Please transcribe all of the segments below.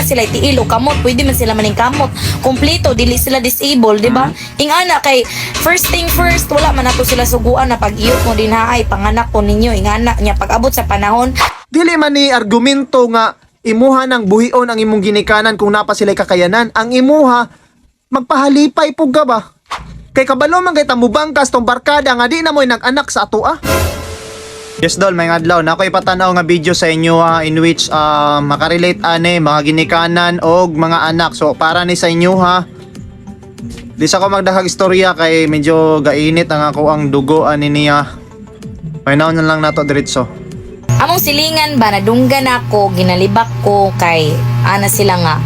naman sila tiil o kamot, pwede man sila maning kamot. Kompleto, dili sila disabled, di ba? Ingana kay first thing first, wala man nato sila suguan na pag-iyot mo din haay panganak ko ninyo ingana nya pag-abot sa panahon. Dili man ni argumento nga imuha ng buhion ang imong ginikanan kung napa sila'y kakayanan. Ang imuha, magpahalipay po ka ba? Kay kabalo man kay tamubangkas tong barkada nga di na mo'y nag-anak sa ato ah. Yes dol, may adlaw na ako ipatanaw nga video sa inyo ha, in which ah, makarelate ane mga ginikanan og mga anak. So para ni sa inyo ha. Di sa ko magdahag istorya kay medyo gainit ang ako ang dugo ani niya. Painaw na lang nato diretso. Among silingan ba nadunggan ako, ginalibak ko kay ana sila nga.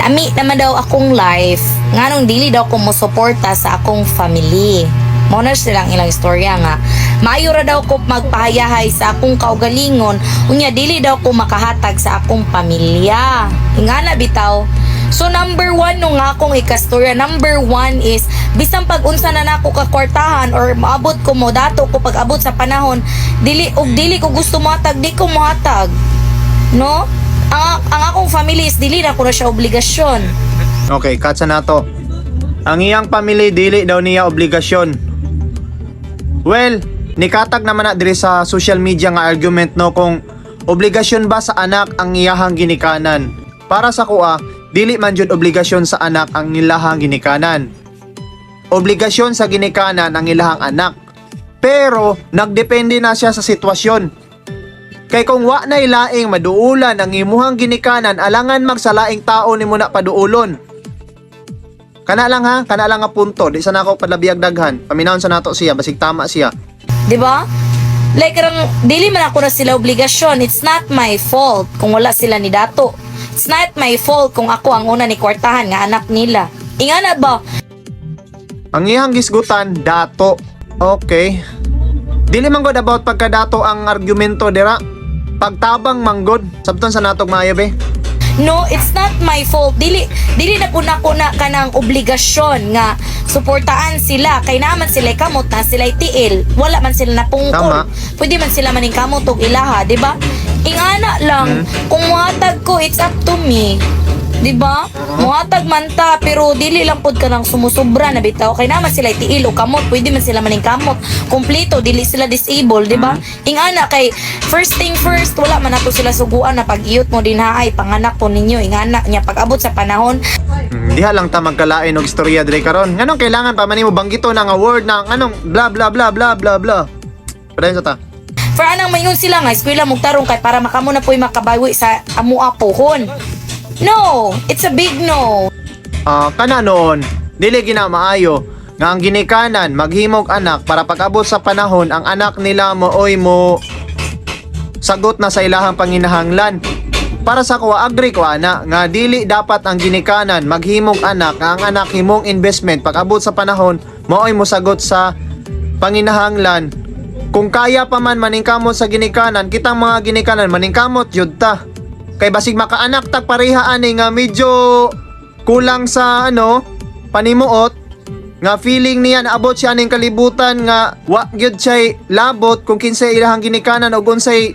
Lami naman daw akong life, nganong dili daw ko mo suporta sa akong family. Mo na silang ilang istorya nga. Maayo ra daw ko magpahayahay sa akong kaugalingon, unya dili daw ko makahatag sa akong pamilya. Ingana bitaw. So number one nung akong ikastorya, number one is bisang pag unsa na nako kakwartahan or maabot ko mo dato ko pag abot sa panahon, dili og dili ko gusto mohatag, di ko mohatag. No? Ang, ang akong family is dili na ko na siya obligasyon. Okay, katsa na to. Ang iyang family dili daw niya obligasyon. Well, nikatag naman na diri sa social media nga argument no kung obligasyon ba sa anak ang iyahang ginikanan. Para sa kuha, dili man jud obligasyon sa anak ang ilahang ginikanan. Obligasyon sa ginikanan ang ilahang anak. Pero nagdepende na siya sa sitwasyon. Kay kung wa na ilaing maduulan ang imuhang ginikanan alangan magsalaing tao ni mo na paduulon. Kana lang ha, kana lang nga punto, di sa nako padlabiyag daghan. Paminawon sa nato siya, basig tama siya. 'Di ba? Like rang dili man ako na sila obligasyon. It's not my fault kung wala sila ni dato. It's not my fault kung ako ang una ni kwartahan nga anak nila. Ingana ba? Ang iyang gisgutan, dato. Okay. Dili man god about pagkadato ang argumento dira. Pagtabang manggod, sabton sa natog maayo be. No, it's not my fault. Dili dili na kuna kuna kanang obligasyon nga suportaan sila kay naman sila kamot na sila tiil. Wala man sila napungkol. Pwede man sila maning kamot og ilaha, di ba? Ingana lang kung muhatag ko it's up to me. Di ba? Muhatag man ta pero dili lang pud ka nang sumusubra na bitaw kay naman sila tiil o kamot, pwede man sila maning kamot. Kompleto dili sila disabled, di ba? Ingana kay first thing first wala man nato sila suguan na pag-iyot mo din haay panganak ko ninyo ingana nya pag-abot sa panahon Hmm, diha lang ta magkalain og istorya dire karon. Nganong kailangan pa man nimo banggito na nga word na nganong bla bla bla bla bla bla. Padayon sa ta. For anang mayon sila nga eskwela mugtarong kay para makamo na po'y makabawi sa amua pohon. No, it's a big no. Ah, kana noon, dili gina maayo nga ang ginikanan maghimog anak para pag-abot sa panahon ang anak nila mo oy mo sagot na sa ilahang panginahanglan. Para sa kuwa agree ko ana nga dili dapat ang ginikanan maghimog anak nga ang anak himong investment pag-abot sa panahon maoy mo sagot sa panginahanglan. Kung kaya pa man maningkamot sa ginikanan, kitang mga ginikanan maningkamot yud ta. Kay basig makaanak tag pareha ani nga medyo kulang sa ano panimuot nga feeling niya naabot siya ning kalibutan nga wa gyud siya labot kung kinsay ilahang ginikanan o unsay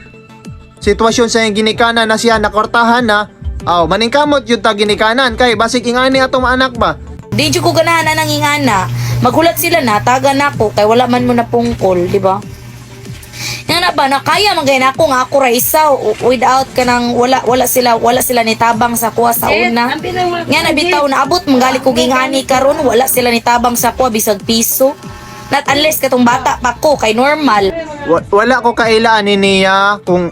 sitwasyon sa ginikanan na siya nakortahan na aw maningkamot yun ta ginikanan kay basig ingani atong anak ba Di ko ganahan na nang ingana. Maghulat sila na taga na ako kay wala man mo na pungkol, di ba? Nga na ba na kaya man nako nga ako ra isaw o- without kanang wala wala sila wala sila nitabang sa kuha sa una. Nga na bitaw na abot manggali ko gingani karon wala sila nitabang sa kuha bisag piso. Not unless katong bata pa ko kay normal. Wa- wala ko kailaan ni niya kung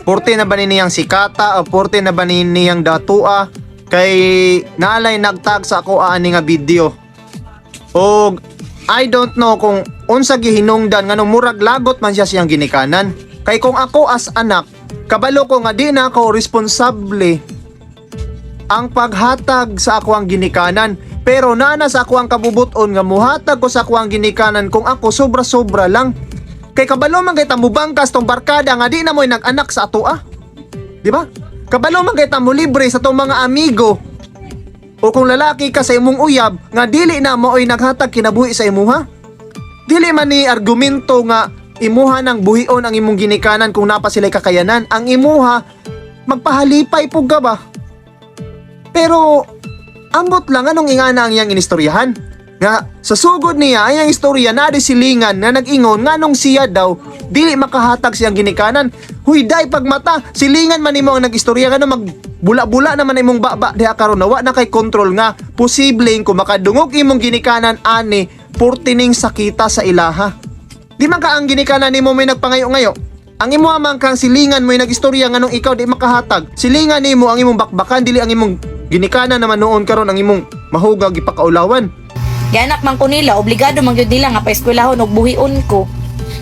porte na ba ni niyang sikata o porte na ba ni niyang datua kay naalay nagtag sa ako ani nga video og I don't know kung unsa gihinungdan nganong murag lagot man siya siyang ginikanan kay kung ako as anak kabalo ko nga di na ako responsable ang paghatag sa ako ang ginikanan pero nana sa ako ang kabubuton nga muhatag ko sa ako ang ginikanan kung ako sobra-sobra lang Kay kabalo man kay tamubangkas tong barkada nga di na mo'y nag-anak sa ato ah. Di ba? Kabalo man kay tamo libre sa tong mga amigo. O kung lalaki ka sa imong uyab nga dili na mo'y naghatag kinabuhi sa imuha. Dili man ni argumento nga imuha ng buhion ang imong ginikanan kung napa sila'y kakayanan. Ang imuha magpahalipay pug ka ba? Pero, ambot lang anong ingana ang iyang inistoryahan. Nga, sa sugod niya, ay ang istorya na silingan na nag-ingon nga nung siya daw, dili makahatag siyang ginikanan. Huy, day pagmata, silingan man nimo ang nag-istorya nga mag bula-bula naman imong baba diha karon nawa na kay control nga posibleng kung makadungog imong ginikanan ani purtining sakita sa ilaha. Di man ka ang ginikanan nimo may nagpangayo-ngayo. Ang imo amang kang silingan mo nagistorya nga nung ikaw di makahatag. Silingan nimo ang imong bakbakan dili ang imong ginikanan naman noon karon ang imong mahugag ipakaulawan. Yanak man ko nila, obligado man gyud nila nga paeskwelahon og buhion ko.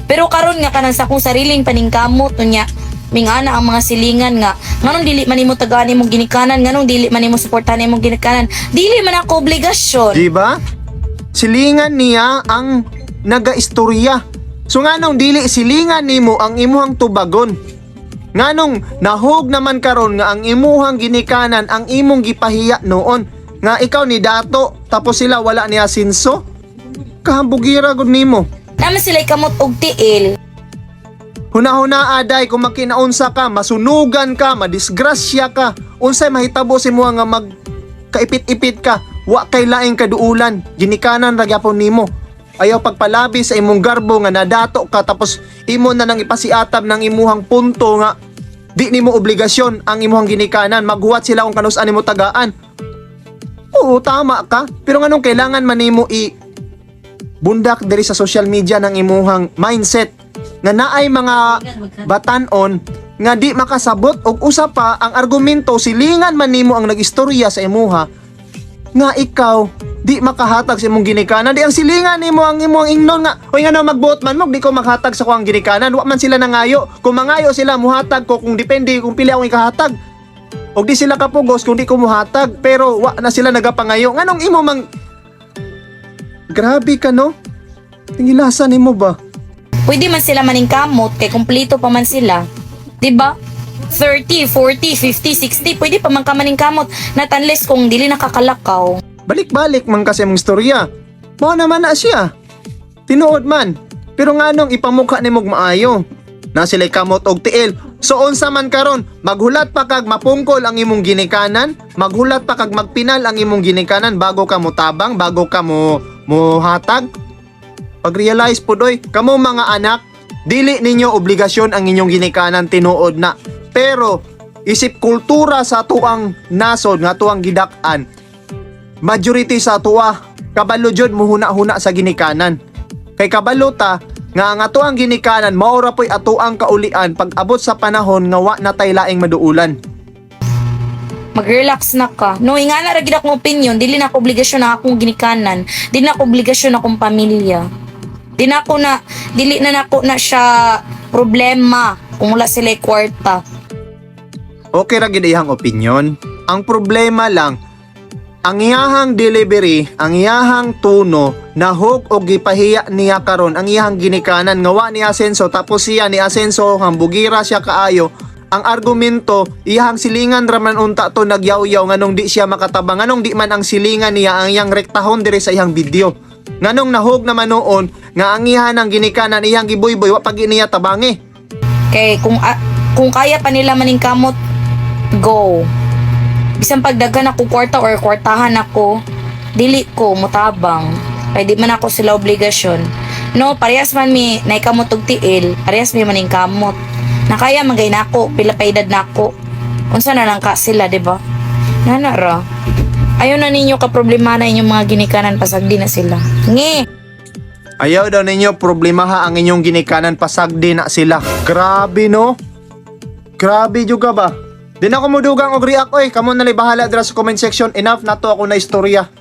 Pero karon nga kanan sa akong sariling paningkamot unya, mingana ang mga silingan nga nganong dili man nimo tagaan imong ginikanan nganong dili man nimo suportahan imong ginikanan dili man ako obligasyon Di ba? Silingan niya ang nagaistorya. So nganong dili silingan nimo ang imuhang tubagon. Nganong nahog naman karon nga ang imuhang ginikanan ang imong gipahiya noon nga ikaw ni dato tapos sila wala ni asinso. Kahambugira gud nimo. naman sila kamot og tiil Huna-huna aday kung makinaunsa ka, masunugan ka, madisgrasya ka, unsay mahitabo si mo nga mag kaipit-ipit ka, wa kay laing kaduulan, ginikanan ra gyapon nimo. Ayaw pagpalabi sa imong garbo nga nadato ka tapos imo na nang ipasiatab ng imuhang punto nga di nimo obligasyon ang imuhang ginikanan, maghuwat sila kung kanus nimo tagaan. Oo, tama ka. Pero nganong kailangan man nimo i bundak diri sa social media ng imuhang mindset nga naay mga batanon nga di makasabot og usa pa ang argumento silingan man nimo ang nagistorya sa imuha nga ikaw di makahatag sa imong ginikanan. Di ang silingan nimo ang imong ingnon nga oy nga magbuot man mo? Di ko makahatag sa kuang ginikanan. Wa man sila nangayo. Kung mangayo sila muhatag ko. Kung depende kung pili akong ikahatag og di sila kapugos kung di ko muhatag pero wa na sila nagapangayo nganong imo mang Grabe ka no Tingilasan nimo ba pwede man sila maningkamot kay kumpleto pa man sila 'di ba 30, 40, 50, 60, pwede pa man ka maningkamot not unless kung dili nakakalakaw. Balik-balik man kasi mong istorya. Mao naman na siya. Tinuod man. Pero nganong ipamukha ni mog maayo. Na sila'y kamot og tiil. So unsa man karon, maghulat pa kag mapungkol ang imong ginikanan, maghulat pa kag magpinal ang imong ginikanan bago ka mo tabang, bago ka mo mo hatag. Pag-realize po doy, kamo mga anak, dili ninyo obligasyon ang inyong ginikanan tinuod na. Pero isip kultura sa tuang nasod nga tuang gidak-an, majority sa tuwa kabalo jud muhuna-huna sa ginikanan. Kay kabalo ta nga ang ato ang ginikanan maura po'y ato ang kaulian pag abot sa panahon nga wa na tay laing maduulan. Mag-relax na ka. No, nga na ragid akong opinion, dili na ako obligasyon na akong ginikanan, dili na ako obligasyon na akong pamilya. Di na ako na, dili na nako na siya problema kung wala sila kwarta. Okay ra gid iyang opinion. Ang problema lang ang iyahang delivery, ang iyahang tuno nahog og gipahiya niya karon. Ang iyahang ginikanan nga wa ni Asenso tapos siya ni Asenso hambugira siya kaayo. Ang argumento iyahang silingan raman unta to nagyaw-yaw nganong di siya makatabang nganong di man ang silingan niya ang iyang rektahon dire sa iyang video. Nganong nahog naman noon nga ang iyahang ginikanan iyang giboy-boy wa pag niya tabangi. Kay kung a- kung kaya pa nila maningkamot, go. Bisan pagdagan ako kwarta or kwartahan ako, dili ko mutabang. Kay di man ako sila obligasyon. No, parehas man mi naikamot og tiil, parehas mi maningkamot. Nakaya magay nako, pila pa edad nako. Unsa na lang ka sila, di ba? Nana ra. Ayaw na ninyo ka problema na inyong mga ginikanan pasagdi na sila. Nge! Ayaw daw ninyo problemaha ang inyong ginikanan pasagdi na sila. Grabe no? Grabe juga ba? Di ako mudugang og react oy. Kamo na bahala dira sa comment section. Enough na to ako na istorya.